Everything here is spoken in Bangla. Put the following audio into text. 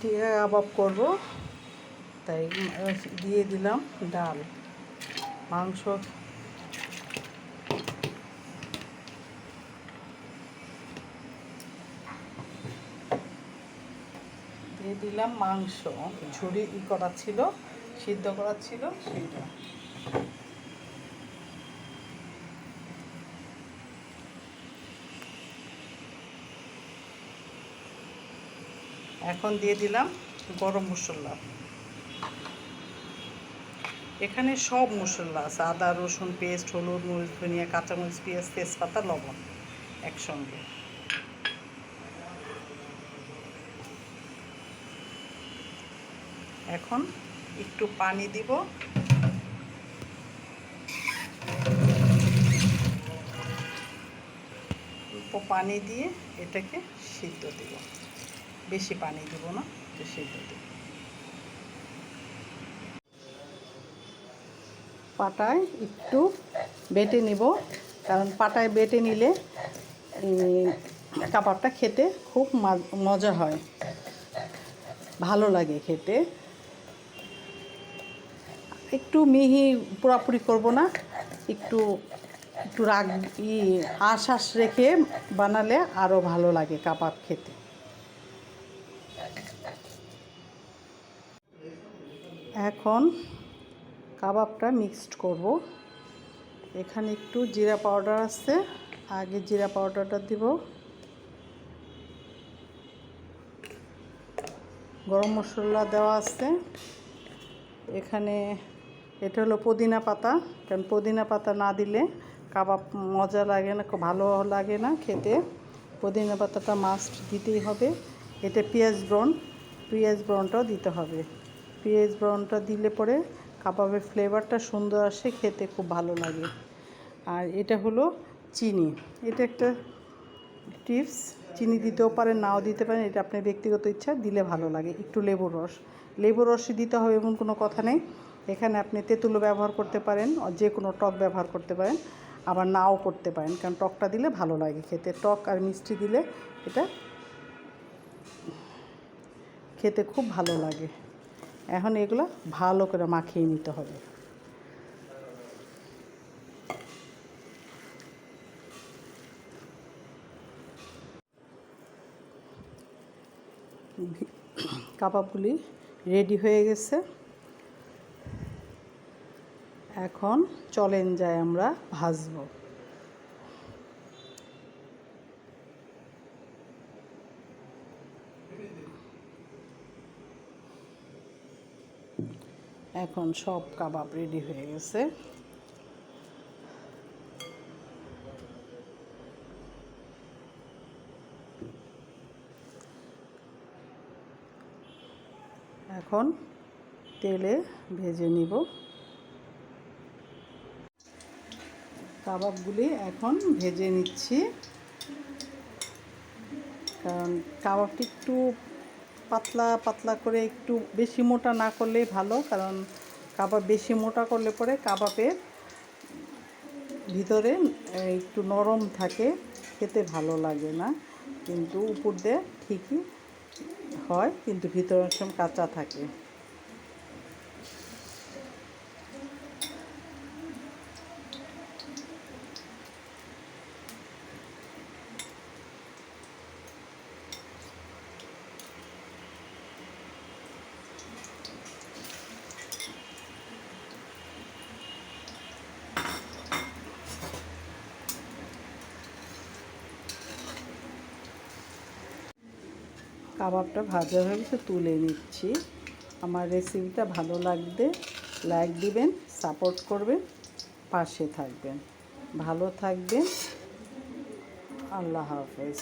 টিকা কাবাব করব। তাই দিয়ে দিলাম ডাল, মাংস। দিয়ে দিলাম মাংস। ঝুড়ি ই করা ছিল, সিদ্ধ করা ছিল, সেইটা। এখন দিয়ে দিলাম গরম মশলা। এখানে সব মশলা আছে, আদা, রসুন, পেস্ট, হলুদ, মরিচ, ধনিয়া, কাঁচামরিচ, পেঁয়াজ, তেজপাতা, লবণ একসঙ্গে। এখন একটু পানি দিব। পানি দিয়ে এটাকে সিদ্ধ দিব। বেশি পানি দিব না একটু সিদ্ধ পাটায় একটু বেটে নিব, কারণ পাটায় বেটে নিলে কাবাবটা খেতে খুব মজা হয়। ভালো লাগে খেতে। একটু মিহি পুরাপুরি করব না, একটু একটু রাগ আশ আশ রেখে বানালে আরও ভালো লাগে কাবাব খেতে। এখন কাবাবটা মিক্সড করব। এখানে একটু জিরা পাউডার আছে, আগে জিরা পাউডারটা দিব। গরম মশলা দেওয়া আছে। এখানে এটা হলো পুদিনা পাতা, কারণ পুদিনা পাতা না দিলে কাবাব মজা লাগে না, খুব ভালো লাগে না খেতে। পুদিনা পাতাটা মাস্ট দিতেই হবে। এটা পেঁয়াজ ব্রন পেঁয়াজ ব্রনটাও দিতে হবে। পেঁয়াজ ব্রাউনটা দিলে পরে কাবাবের ফ্লেভারটা সুন্দর আসে, খেতে খুব ভালো লাগে। আর এটা হলো চিনি। এটা একটা টিপস, চিনি দিতেও পারেন, নাও দিতে পারেন, এটা আপনার ব্যক্তিগত ইচ্ছা, দিলে ভালো লাগে। একটু লেবুর রস। লেবুর রসই দিতে হবে এমন কোনো কথা নেই। এখানে আপনি তেঁতুলো ব্যবহার করতে পারেন যে কোনো টক ব্যবহার করতে পারেন, আবার নাও করতে পারেন, কারণ টকটা দিলে ভালো লাগে খেতে। টক আর মিষ্টি দিলে এটা খেতে খুব ভালো লাগে। এখন এগুলো ভালো করে মাখিয়ে নিতে হবে। কাবাবগুলি রেডি হয়ে গেছে। এখন চলেন যাই আমরা ভাজবো। এখন সব কাবাব রেডি হয়ে গেছে। এখন তেলে ভেজে নিব। কাবাবগুলি এখন ভেজে নিচ্ছি। কারণ কাবাবটি একটু পাতলা পাতলা করে একটু বেশি মোটা না করলেই ভালো, কারণ কাবাব বেশি মোটা করলে পরে কাবাবের ভিতরে একটু নরম থাকে, খেতে ভালো লাগে না। কিন্তু উপর দিয়ে ঠিকই হয়, কিন্তু ভিতরে সব কাঁচা থাকে। কাবাবটা ভাজা হয়ে গেছে, তুলে নিচ্ছি। আমার রেসিপিটা ভালো লাগবে লাইক দিবেন সাপোর্ট করবেন, পাশে থাকবেন। ভালো থাকবেন। আল্লাহ হাফেজ।